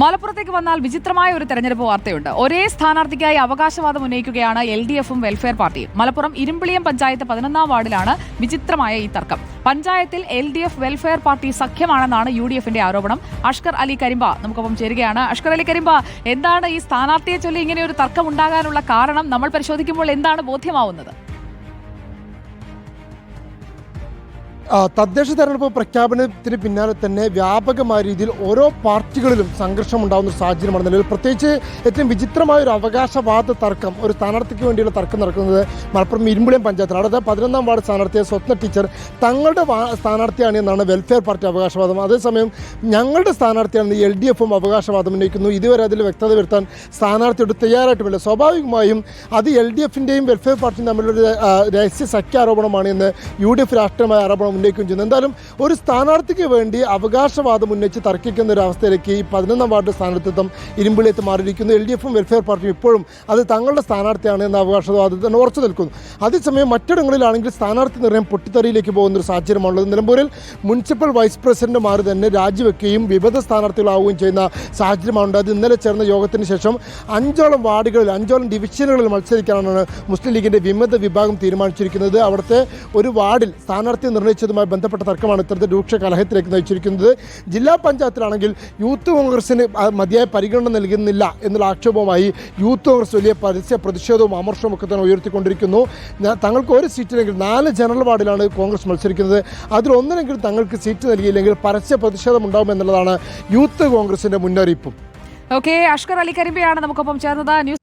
മലപ്പുറത്തേക്ക് വന്നാൽ വിചിത്രമായ ഒരു തെരഞ്ഞെടുപ്പ് വാർത്തയുണ്ട്. ഒരേ സ്ഥാനാർത്ഥിക്കായി അവകാശവാദം ഉന്നയിക്കുകയാണ് എൽ ഡി എഫും വെൽഫെയർ പാർട്ടിയും. മലപ്പുറം ഇരുമ്പിളിയം പഞ്ചായത്ത് പതിനൊന്നാം വാർഡിലാണ് വിചിത്രമായ ഈ തർക്കം. പഞ്ചായത്തിൽ L D F welfare party സഖ്യമാണെന്നാണ് U D എഫിന്റെ ആരോപണം. അഷ്കർ അലി കരിമ്പ നമുക്കൊപ്പം ചേരുകയാണ്. അഷ്കർ അലി കരിമ്പ എന്താണ് ഈ സ്ഥാനാർത്ഥിയെ ചൊല്ലി ഇങ്ങനെ ഒരു തർക്കം ഉണ്ടാകാനുള്ള കാരണം നമ്മൾ പരിശോധിക്കുമ്പോൾ എന്താണ് ബോധ്യമാവുന്നത്? തദ്ദേശ തെരഞ്ഞെടുപ്പ് പ്രഖ്യാപനത്തിന് പിന്നാലെ തന്നെ വ്യാപകമായ രീതിയിൽ ഓരോ പാർട്ടികളിലും സംഘർഷം ഉണ്ടാകുന്ന ഒരു സാഹചര്യമാണ് നിലവിൽ. പ്രത്യേകിച്ച് ഏറ്റവും വിചിത്രമായ ഒരു അവകാശവാദ തർക്കം ഒരു സ്ഥാനാർത്ഥിക്ക് വേണ്ടിയുള്ള തർക്കം നടക്കുന്നത് മലപ്പുറം ഇരുമ്പുളിയം പഞ്ചായത്തിലാണ്. അതായത് പതിനൊന്നാം വാർഡ് സ്ഥാനാർത്ഥിയെ സ്വപ്ന ടീച്ചർ തങ്ങളുടെ സ്ഥാനാർത്ഥിയാണ് എന്നാണ് വെൽഫെയർ പാർട്ടി അവകാശവാദം. അതേസമയം ഞങ്ങളുടെ സ്ഥാനാർത്ഥിയാണ് എൽ ഡി എഫും അവകാശവാദം ഉന്നയിക്കുന്നു. ഇതുവരെ അതിൽ വ്യക്തത വരുത്താൻ സ്ഥാനാർത്ഥിയോട് തയ്യാറായിട്ടുമില്ല. സ്വാഭാവികമായും അത് എൽ ഡി എഫിന്റെയും വെൽഫെയർ പാർട്ടിയും തമ്മിലൊരു രഹസ്യ സഖ്യ ആരോപണമാണ് എന്ന് യു ഡി എഫ് രാഷ്ട്രീയമായ ആരോപണം ഉന്നയിക്കുകയും ചെയ്യുന്നു. എന്തായാലും ഒരു സ്ഥാനാർത്ഥിക്ക് വേണ്ടി അവകാശവാദം ഉന്നയിച്ച് തർക്കിക്കുന്ന ഒരു അവസ്ഥയിലേക്ക് ഈ പതിനൊന്നാം വാർഡ് സ്ഥാനാർത്ഥിത്വം ഇരുമ്പിളിയത്ത് മാറിയിരിക്കുന്നു. എൽ ഡി എഫും വെൽഫെയർ പാർട്ടിയും ഇപ്പോഴും അത് തങ്ങളുടെ സ്ഥാനാർത്ഥിയാണ് എന്ന അവകാശവാദത്തിന് ഉറച്ചു നിൽക്കുന്നു. അതേസമയം മറ്റിടങ്ങളിലാണെങ്കിൽ സ്ഥാനാർത്ഥി നിർണയം പൊട്ടിത്തെറിയിലേക്ക് പോകുന്ന ഒരു സാഹചര്യമാണുള്ളത്. നിലമ്പൂരിൽ മുനിസിപ്പൽ വൈസ് പ്രസിഡന്റുമാർ തന്നെ രാജിവെക്കുകയും വിവിധ സ്ഥാനാർത്ഥികളാവുകയും ചെയ്യുന്ന സാഹചര്യമാണ് അത് ഇന്നലെ ചേർന്ന യോഗത്തിന് ശേഷം അഞ്ചോളം വാർഡുകളിൽ അഞ്ചോളം ഡിവിഷനുകളിൽ മത്സരിക്കാനാണ് മുസ്ലിം ലീഗിന്റെ വിമത വിഭാഗം തീരുമാനിച്ചിരിക്കുന്നത്. അവിടുത്തെ ഒരു വാർഡിൽ സ്ഥാനാർത്ഥി നിർണയിച്ചതുമായി ബന്ധപ്പെട്ട തർക്കമാണ് ഇത്തരത്തിൽ രൂക്ഷ കലഹത്തിലേക്ക് നയിച്ചിരിക്കുന്നത്. ജില്ലാ പഞ്ചായത്തിലാണെങ്കിൽ യൂത്ത് കോൺഗ്രസിന് മതിയായ പരിഗണന നൽകുന്നില്ല എന്നുള്ള ആക്ഷേപവുമായി യൂത്ത് കോൺഗ്രസ് വലിയ പരസ്യ പ്രതിഷേധവും അമർഷവും ഒക്കെ തന്നെ ഉയർത്തിക്കൊണ്ടിരിക്കുന്നു. തങ്ങൾക്ക് ഒരു സീറ്റിലെങ്കിൽ നാല് ജനറൽ വാർഡിലാണ് കോൺഗ്രസ് മത്സരിക്കുന്നത്. അതിലൊന്നിനെങ്കിലും തങ്ങൾക്ക് സീറ്റ് നൽകിയില്ലെങ്കിൽ പരസ്യ പ്രതിഷേധം ഉണ്ടാകുമെന്നുള്ളതാണ് യൂത്ത് കോൺഗ്രസിന്റെ മുന്നറിയിപ്പും. ഓക്കെ അഷ്കർ അലി കരിമ്പിയാണ് നമുക്കൊപ്പം ചേർന്നത്.